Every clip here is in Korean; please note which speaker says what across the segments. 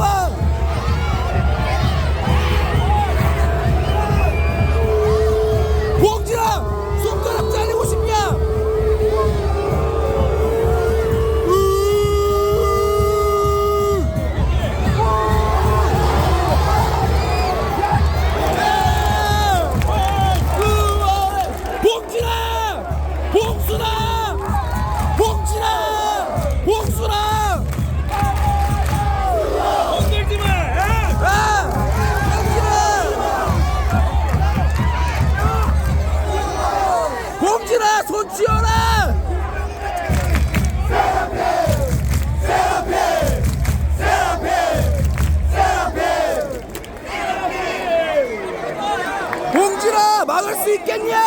Speaker 1: Oh. 있겠냐? 막을 수 있겠냐?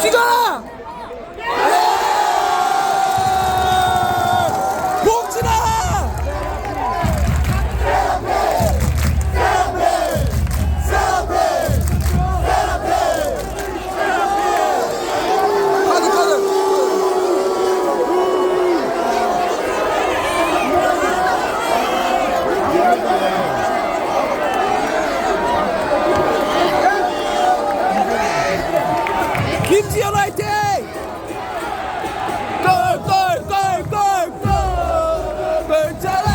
Speaker 1: 튀겨라! 김지현 화이팅! 골골골골골골 골자래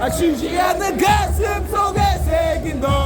Speaker 1: 아쉬지 않는 가슴 속에 새긴 너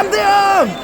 Speaker 1: Bam! Diyan!